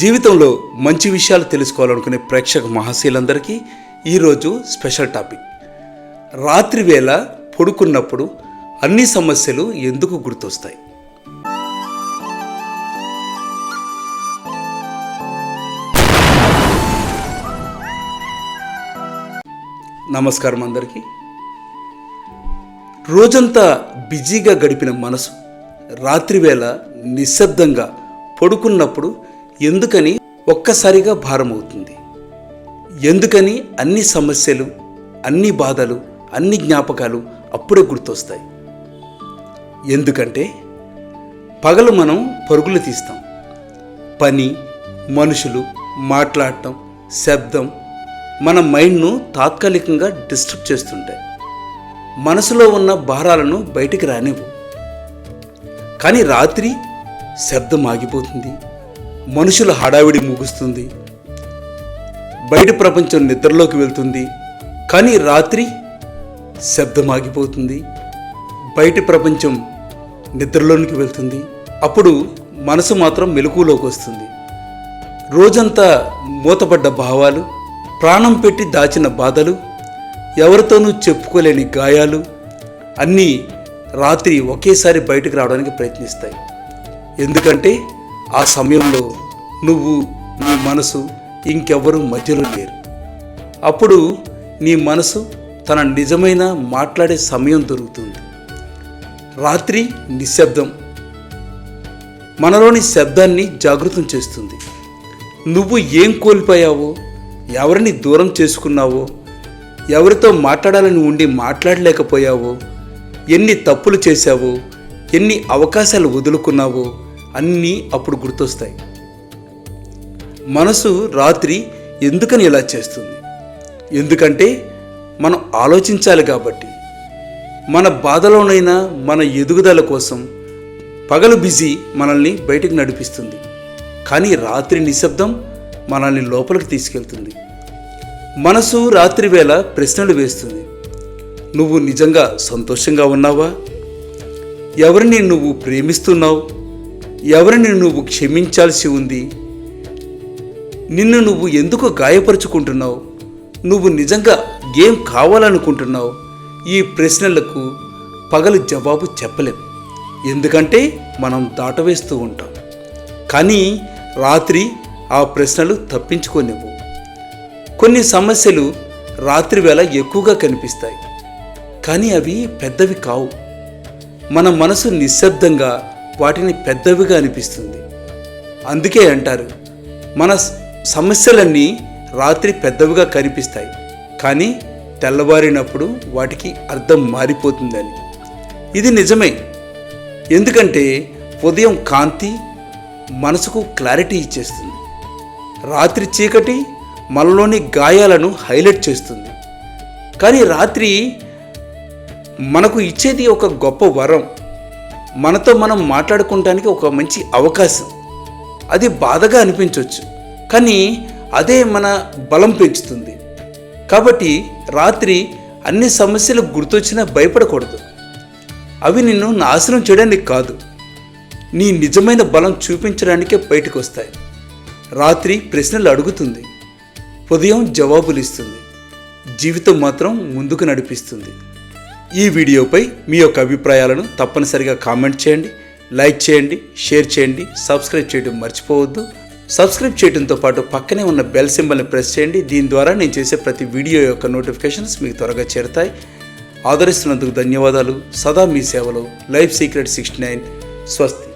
జీవితంలో మంచి విషయాలు తెలుసుకోవాలనుకునే ప్రేక్షక మహాశీలందరికీ ఈరోజు స్పెషల్ టాపిక్. రాత్రి వేళ పడుకున్నప్పుడు అన్ని సమస్యలు ఎందుకు గుర్తొస్తాయి? నమస్కారం అందరికీ. రోజంతా బిజీగా గడిపిన మనసు రాత్రివేళ నిశ్శబ్దంగా పడుకున్నప్పుడు ఎందుకని ఒక్కసారిగా భారమవుతుంది? ఎందుకని అన్ని సమస్యలు అన్ని బాధలు అన్ని జ్ఞాపకాలు అప్పుడే గుర్తొస్తాయి? ఎందుకంటే పగలు మనం పరుగులు తీస్తాం. పని మనుషులు మాట్లాడటం శబ్దం మన మైండ్ను తాత్కాలికంగా డిస్టర్బ్ చేస్తుంటాయి. మనసులో ఉన్న భారాలను బయటికి రానివ్వు. కానీ రాత్రి శబ్దం ఆగిపోతుంది. మనుషుల హడావిడి ముగుస్తుంది. బయట ప్రపంచం నిద్రలోకి వెళ్తుంది. కానీ రాత్రి శబ్దం ఆగిపోతుంది బయటి ప్రపంచం నిద్రలోనికి వెళ్తుంది. అప్పుడు మనసు మాత్రం మెలకులోకి వస్తుంది. రోజంతా మూతపడ్డ భావాలు ప్రాణం పెట్టి దాచిన బాధలు ఎవరితోనూ చెప్పుకోలేని గాయాలు అన్నీ రాత్రి ఒకేసారి బయటకు రావడానికి ప్రయత్నిస్తాయి. ఎందుకంటే ఆ సమయంలో నువ్వు నీ మనసు ఇంకెవ్వరూ మధ్యలో లేరు. అప్పుడు నీ మనసు తన నిజమైన మాట్లాడే సమయం దొరుకుతుంది. రాత్రి నిశ్శబ్దం. మనలోని శబ్దాన్ని జాగృతం చేస్తుంది. నువ్వు ఏం కోల్పోయావో ఎవరిని దూరం చేసుకున్నావో ఎవరితో మాట్లాడాలని ఉండి మాట్లాడలేకపోయావో ఎన్ని తప్పులు చేశావో ఎన్ని అవకాశాలు వదులుకున్నావో అన్నీ అప్పుడు గుర్తొస్తాయి. మనసు రాత్రి ఎందుకని ఇలా చేస్తుంది? ఎందుకంటే మనం ఆలోచించాలి కాబట్టి. మన బాధలోనైనా మన ఎదుగుదల కోసం పగలు బిజీ మనల్ని బయటకు నడిపిస్తుంది. కానీ రాత్రి నిశ్శబ్దం మనల్ని లోపలికి తీసుకెళ్తుంది. మనసు రాత్రి వేళ ప్రశ్నలు వేస్తుంది. నువ్వు నిజంగా సంతోషంగా ఉన్నావా? ఎవరిని నువ్వు ప్రేమిస్తున్నావు? ఎవరిని నువ్వు క్షమించాల్సి ఉంది? నిన్ను నువ్వు ఎందుకు గాయపరుచుకుంటున్నావు? నువ్వు నిజంగా ఏం కావాలనుకుంటున్నావు? ఈ ప్రశ్నలకు పగలు జవాబు చెప్పలేం. ఎందుకంటే మనం దాటవేస్తూ ఉంటాం. కానీ రాత్రి ఆ ప్రశ్నలు తప్పించుకోనివ్వు. కొన్ని సమస్యలు రాత్రి వేళ ఎక్కువగా కనిపిస్తాయి. కానీ అవి పెద్దవి కావు. మన మనసు నిశ్శబ్దంగా వాటిని పెద్దవిగా అనిపిస్తుంది. అందుకే అంటారు మన సమస్యలన్నీ రాత్రి పెద్దవిగా కనిపిస్తాయి కానీ తెల్లవారినప్పుడు వాటికి అర్థం మారిపోతుందని. ఇది నిజమే. ఎందుకంటే ఉదయం కాంతి మనసుకు క్లారిటీ ఇచ్చేస్తుంది. రాత్రి చీకటి మనలోని గాయాలను హైలైట్ చేస్తుంది. కానీ రాత్రి మనకు ఇచ్చేది ఒక గొప్ప వరం. మనతో మనం మాట్లాడుకోవటానికి ఒక మంచి అవకాశం. అది బాధగా అనిపించవచ్చు కానీ అదే మన బలం పెంచుతుంది. కాబట్టి రాత్రి అన్ని సమస్యలు గుర్తొచ్చినా భయపడకూడదు. అవి నిన్ను నాశనం చేయడానికి కాదు. నీ నిజమైన బలం చూపించడానికే బయటకు వస్తాయి రాత్రి ప్రశ్నలు అడుగుతుంది. ఉదయం జవాబులు ఇస్తుంది జీవితం మాత్రం ముందుకు నడిపిస్తుంది. ఈ వీడియోపై మీ యొక్క అభిప్రాయాలను తప్పనిసరిగా కామెంట్ చేయండి లైక్ చేయండి షేర్ చేయండి సబ్స్క్రైబ్ చేయడం మర్చిపోవద్దు. సబ్స్క్రైబ్ చేయడంతో పాటు పక్కనే ఉన్న బెల్ సింబల్ని ప్రెస్ చేయండి. దీని ద్వారా నేను చేసే ప్రతి వీడియో యొక్క నోటిఫికేషన్స్ మీకు త్వరగా చేరుతాయి. ఆదరిస్తున్నందుకు ధన్యవాదాలు. సదా మీ సేవలో లైఫ్ సీక్రెట్ సిక్స్టీ నైన్. స్వస్తి.